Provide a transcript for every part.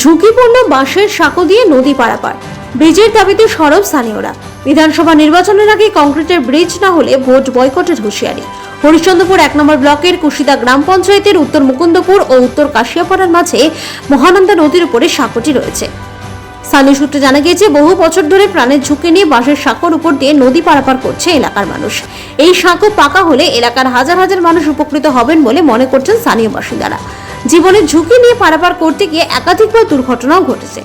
ঝুঁকিপূর্ণ বাঁশের সাঁকো দিয়ে নদী পারাপার। ব্রিজের দাবিতে সরব স্থানীয়রা। বিধানসভা নির্বাচনের আগে কংক্রিটের ব্রিজ না হলে ভোট বয়কটের হুঁশিয়ারি। হরিশ্চন্দ্রপুর এক নম্বর ব্লকের কুশিদা গ্রাম পঞ্চায়েতের উত্তর মুকুন্দপুর ও উত্তর কাশিয়াপাড়ার মাঝে মহানন্দা নদীর উপরে সাঁকোটি রয়েছে। স্থানীয় সূত্রে জানা গিয়েছে, বহু বছর ধরে প্রাণের ঝুঁকি নিয়ে বাঁশের সাঁকোর উপর দিয়ে নদী পারাপার করছে এলাকার মানুষ। এই সাঁকো পাকা হলে এলাকার হাজার হাজার মানুষ উপকৃত হবেন বলে মনে করছেন স্থানীয় বাসিন্দারা। জীবনের ঝুঁকি নিয়ে পারাপার করতে গিয়ে একাধিকবার দুর্ঘটনাও ঘটেছে।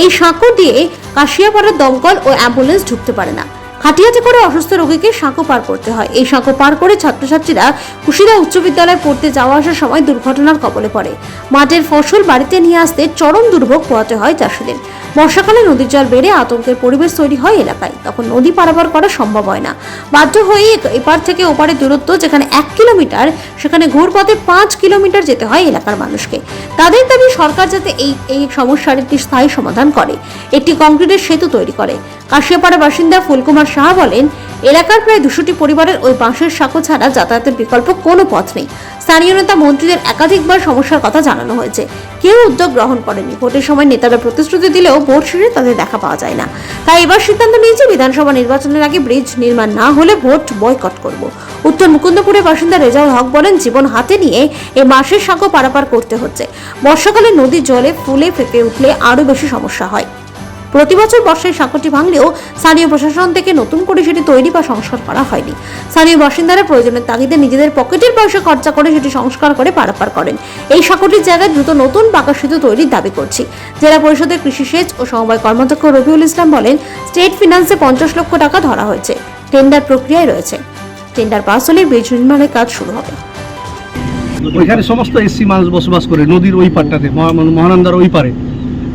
এই সাঁকো দিয়ে কাশিয়াপাড়ার দমকল ও অ্যাম্বুলেন্স ঢুকতে পারে না। খাটিয়াতে করে অসুস্থ রোগীকে সাঁকো পার করতে হয়। এই সাঁকো পার করে ছাত্রছাত্রীরা কুশিদা উচ্চ বিদ্যালয়ে পড়তে যাওয়া আসার সময় দুর্ঘটনার কবলে পড়ে। মাঠের ফসল বাড়িতে নিয়ে আসতে চরম দুর্ভোগ পোহাতে হয় চাষিদের। বর্ষাকালে নদীর জল বেড়ে আতঙ্কের পরিবেশ তৈরি হয় এলাকায়। তখন নদী পারাপার করা সম্ভব হয় না। বাধ্য হয়ে এপার থেকে ওপারের দূরত্ব যেখানে এক কিলোমিটার, সেখানে ঘুরপথে পাঁচ কিলোমিটার যেতে হয় এলাকার মানুষকে। তাদের দাবি সরকার যাতে এই এই সমস্যার একটি স্থায়ী সমাধান করে। একটি কংক্রিটের সেতু তৈরি করে। কাশিয়াপাড়া বাসিন্দা ফুলকুমার সাহা বলেন, এলাকার প্রায় দুশোটি পরিবারের ওই বাঁশের সাঁকো ছাড়া যাতায়াতের বিকল্প কোনো পথ নেই। স্থানীয় নেতা মন্ত্রীদের একাধিকবার সমস্যার কথা জানানো হয়েছে। কেউ উদ্যোগ গ্রহণ করেনি। ভোটের সময় নেতারা প্রতিশ্রুতি দিলেও ভোট শেষে তাদের দেখা পাওয়া যায় না। তাই এবার সিদ্ধান্ত নিয়েছে বিধানসভা নির্বাচনের আগে ব্রিজ নির্মাণ না হলে ভোট বয়কট করব। উত্তর মুকুন্দপুরের বাসিন্দা রেজাউল হক বলেন, জীবন হাতে নিয়ে এই মাসের সাঁকো পারাপার করতে হচ্ছে। বর্ষাকালে নদীর জলে ফুলে ফেঁপে উঠলে আরও বেশি সমস্যা হয়। প্রতি বছর বর্ষায় সাঁকোটি ভাঙলেও স্থানীয় প্রশাসন থেকে নতুন করে সেটি তৈরি বা সংস্কার করা হয়নি। স্থানীয় বাসিন্দারা প্রয়োজনের তাগিদে নিজেদের পকেটের পয়সা খরচা করে সেটি সংস্কার করে পারাপার করেন। এই সাঁকোটির জায়গায় দ্রুত নতুন পাকা সেতু তৈরির দাবি করছি। জেলা পরিষদের কৃষি সেচ ও সমবায় কর্মাধ্যক্ষ রবিউল ইসলাম বলেন, স্টেট ফিনান্সে পঞ্চাশ লক্ষ টাকা ধরা হয়েছে। টেন্ডার প্রক্রিয়ায় রয়েছে। টেন্ডার পাস হলে ব্রিজ নির্মাণের কাজ শুরু হবে। ওইখানে সমস্ত এসসি মানুষ বসবাস করে নদীর ওই পারটাতে মহানন্দার ওই পারে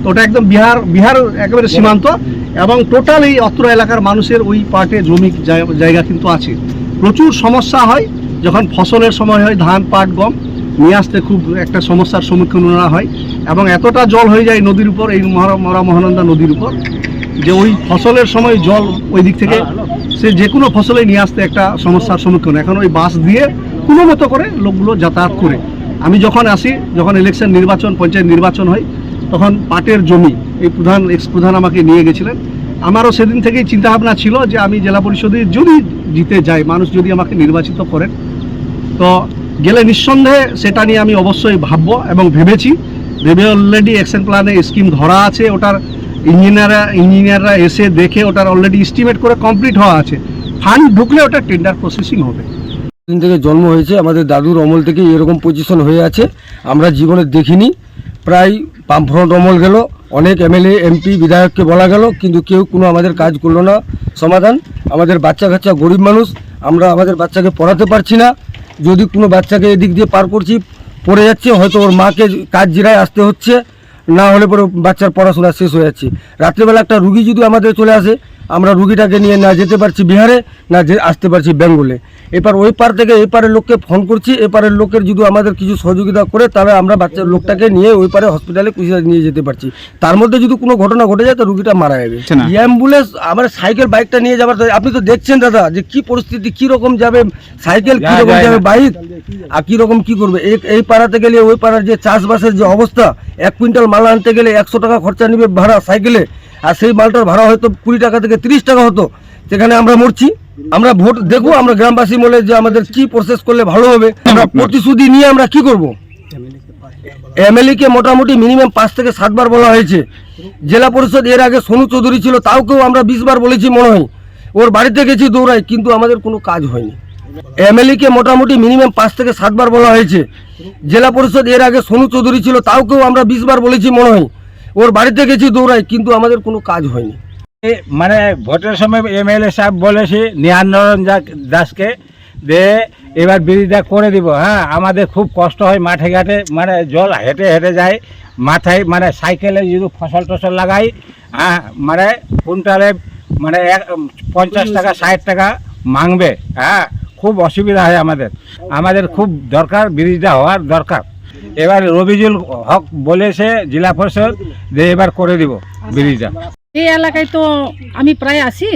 ওটা একদম বিহার বিহার একেবারে সীমান্ত এবং টোটাল এই অত্র এলাকার মানুষের ওই পার্টে জমি জায়- জায়গা কিন্তু আছে। প্রচুর সমস্যা হয় যখন ফসলের সময় হয় ধান পাট গম নিয়ে আসতে খুব একটা সমস্যার সম্মুখীন ওনারা হয় এবং এতটা জল হয়ে যায় নদীর উপর এই মরা মহানন্দা নদীর উপর যে ওই ফসলের সময় জল ওই দিক থেকে সে যে কোনো ফসলে নিয়ে আসতে একটা সমস্যার সম্মুখীন হয়। এখন ওই বাস দিয়ে কোনো মতো করে লোকগুলো যাতায়াত করে। আমি যখন আসি যখন ইলেকশন নির্বাচন পঞ্চায়েত নির্বাচন হয় তখন পাটের জমি, এই প্রধান এক্স প্রধান আমাকে নিয়ে গেছিলেন। আমারও সেদিন থেকেই চিন্তাভাবনা ছিল যে আমি জেলা পরিষদে যদি জিতে যাই, মানুষ যদি আমাকে নির্বাচিত করেন। তো গেলে নিঃসন্দেহে সেটা নিয়ে আমি অবশ্যই ভাববো এবং ভেবেছি। ভেবে অলরেডি অ্যাকশন প্ল্যানে স্কিম ধরা আছে, ওটার ইঞ্জিনিয়াররা ইঞ্জিনিয়াররা এসে দেখে ওটার অলরেডি এস্টিমেট করে কমপ্লিট হওয়া আছে। ফান্ড ঢুকলে ওটা টেন্ডার প্রসেসিং হবে। দিন থেকে জন্ম হয়েছে, আমাদের দাদুর অমল থেকে এরকম পজিশন হয়ে আছে, আমরা জীবনে দেখিনি। প্রায় বামফ্রন্ট অমল গেল, অনেক এমএলএ, এমপি, বিধায়ককে বলা গেল, কিন্তু কেউ কোনো আমাদের কাজ করল না। সমাধান, আমাদের বাচ্চা কাচ্চা গরিব মানুষ, আমরা আমাদের বাচ্চাকে পড়াতে পারছি না। যদি কোনো বাচ্চাকে এদিক দিয়ে পার করছি, পড়ে যাচ্ছে, হয়তো ওর মাকে কাজ জিরায় আসতে হচ্ছে, না হলে পরে বাচ্চার পড়াশোনা শেষ হয়ে যাচ্ছে। রাত্রেবেলা একটা রুগী যদি আমাদের চলে আসে আমরা রুগীটাকে নিয়ে না যেতে পারছি বিহারে না যে আসতে পারছি বেঙ্গলে। এবার ওই পার থেকে এই পারের লোককে ফোন করছি এপারের লোকের যদি আমাদের কিছু সহযোগিতা করে তাহলে আমরা বাচ্চার লোকটাকে নিয়ে ওই পারে হসপিটালে কুচিরা নিয়ে যেতে পারছি। তার মধ্যে যদি কোনো ঘটনা ঘটে যায় তো রুগীটা মারা যাবে। অ্যাম্বুলেন্স আমার সাইকেল বাইকটা নিয়ে যাবার আপনি তো দেখছেন দাদা যে কি পরিস্থিতি কি রকম যাবে সাইকেল কি রকম যাবে বাইক আর কি রকম কি করবে? এই এই পাড়াতে গেলে ওই পাড়ার যে চাষবাসের যে অবস্থা এক কুইন্টাল মাল আনতে গেলে একশো টাকা খরচা নেবে ভাড়া সাইকেলে আর সেই মালটার ভাড়া হয়তো কুড়ি টাকা থেকে তিরিশ টাকা হতো। সেখানে আমরা মরছি। আমরা ভোট দেখব আমরা গ্রামবাসী বলে যে আমাদের কি প্রসেস করলে ভালো হবে আমরা প্রতিশ্রুতি নিয়ে আমরা কি করব? এমএলএ কে মোটামুটি মিনিমাম পাঁচ থেকে সাতবার বলা হয়েছে। জেলা পরিষদ এর আগে সোনু চৌধুরী ছিল তাও কেউ আমরা বিশ বার বলেছি মনে হয়। ওর বাড়িতে গেছি দৌড়াই কিন্তু আমাদের কোনো কাজ হয়নি। এমএলএ কে মোটামুটি মিনিমাম পাঁচ থেকে সাতবার বলা হয়েছে। জেলা পরিষদ এর আগে সোনু চৌধুরী ছিল তাও কেউ আমরা বিশ বার বলেছি মনে হয়। ওর বাড়িতে গেছি দৌড়াই, কিন্তু আমাদের কোনো কাজ হয়নি। মানে ভোটের সময় এমএলএ সাহেব বলেছি নিহানরঞ্জন দাসকে, যে এবার ব্রিজটা করে দিব। হ্যাঁ আমাদের খুব কষ্ট হয় মাঠে ঘাটে মানে জল হেঁটে হেঁটে যায়, মাথায় মানে সাইকেলে যদি ফসল টসল লাগাই হ্যাঁ মানে কুইন্টালে মানে এক পঞ্চাশ টাকা, ষাট টাকা মাংবে। হ্যাঁ খুব অসুবিধা হয় আমাদের। আমাদের খুব দরকার ব্রিজটা হওয়ার দরকার। এবার রবিজুল হক বলেছে, জেলা পরিষদ, যে এবার করে দিব ব্রিজটা। এই এলাকায় তো আমি প্রায় আসি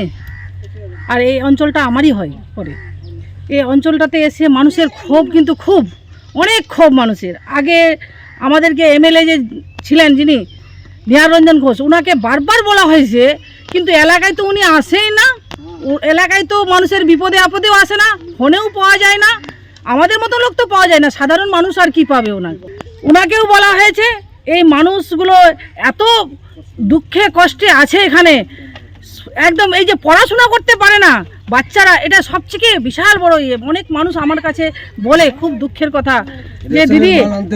আর এই অঞ্চলটা আমারই হয় পরে। এই অঞ্চলটাতে এসে মানুষের ক্ষোভ কিন্তু খুব, অনেক ক্ষোভ মানুষের। আগে আমাদেরকে এমএলএ যে ছিলেন যিনি নিহার রঞ্জন ঘোষ ওনাকে বারবার বলা হয়েছে, কিন্তু এলাকায় তো উনি আসেই না। এলাকায় তো মানুষের বিপদে আপদেও আসে না, ফোনেও পাওয়া যায় না। আমাদের মতো লোক তো পাওয়া যায় না সাধারণ মানুষ আর কি পাবে ওনাকে ওনাকেও বলা হয়েছে এই মানুষগুলো এত দুঃখে কষ্টে আছে এখানে। একদম এই যে পড়াশোনা করতে পারে না বাচ্চারা এটা সবথেকে বিশাল বড় ইয়ে। অনেক মানুষ আমার কাছে বলে খুব দুঃখের কথা। যে দিদি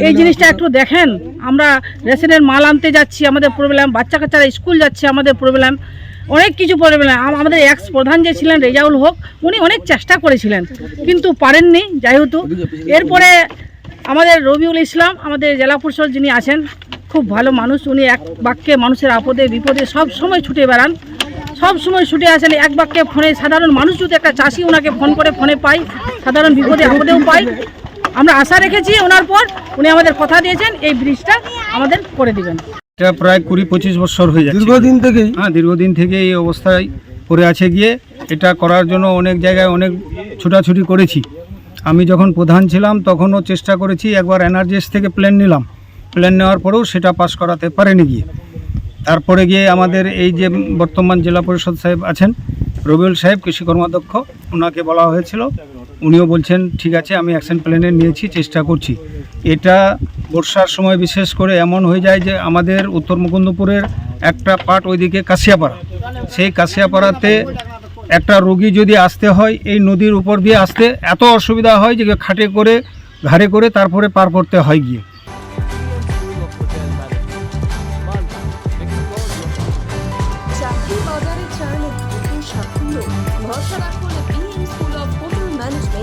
এই জিনিসটা একটু দেখেন। আমরা রেশনের মাল আনতে যাচ্ছি আমাদের প্রবলেম বাচ্চা কাচ্চারা স্কুল যাচ্ছে আমাদের প্রবলেম অনেক কিছু প্রবলেম আমাদের এক্স প্রধান যে ছিলেন, রেজাউল হক, উনি অনেক চেষ্টা করেছিলেন, কিন্তু পারেননি যাই হতো এরপরে আমাদের রবিউল ইসলাম, আমাদের জেলা পরিষদ যিনি আছেন, খুব ভালো মানুষ, উনি এক বাক্যে মানুষের আপদে, বিপদে সব সময় ছুটে বেড়ান। সব সময় ছুটে আসেন, এক বাক্যে ফোনে, সাধারণ মানুষ যদি একটা চাষি ওনাকে ফোন করে, ফোনে পাই সাধারণ বিপদে, আপদেও পাই আমরা আশা রেখেছি ওনার পর, উনি আমাদের কথা দিয়েছেন, এই ব্রিজটা আমাদের করে দিবেন। এটা প্রায় কুড়ি পঁচিশ বছর হয়ে যাচ্ছে। দীর্ঘদিন থেকেই? হ্যাঁ দীর্ঘদিন থেকে এই অবস্থায় পড়ে আছে গিয়ে। এটা করার জন্য অনেক জায়গায় অনেক ছোটাছুটি করেছি। আমি যখন প্রধান ছিলাম তখনও চেষ্টা করেছি একবার এনার্জিএস থেকে প্ল্যান নিলাম। প্ল্যান নেওয়ার পরেও সেটা পাস করাতে পারেনি গিয়ে। তারপরে গিয়ে আমাদের এই যে বর্তমান জেলা পরিষদ সাহেব আছেন রবিউল সাহেব কৃষি কর্মাধ্যক্ষ ওনাকে বলা হয়েছিল উনিও বলছেন, ঠিক আছে, আমি অ্যাকশন প্ল্যানে নিয়েছি, চেষ্টা করছি। এটা বর্ষার সময় বিশেষ করে এমন হয়ে যায় যে আমাদের উত্তর মুকুন্দপুরের একটা পার্ট ওইদিকে কাশিয়াপাড়া। সেই কাশিয়াপাড়াতে একটা রোগী যদি আসতে হয়, এই নদীর উপর দিয়ে আসতে এত অসুবিধা হয় যে খাটে করে, ঘাড়ে করে তারপরে পার করতে হয় গিয়ে। সাফল্য ভরসা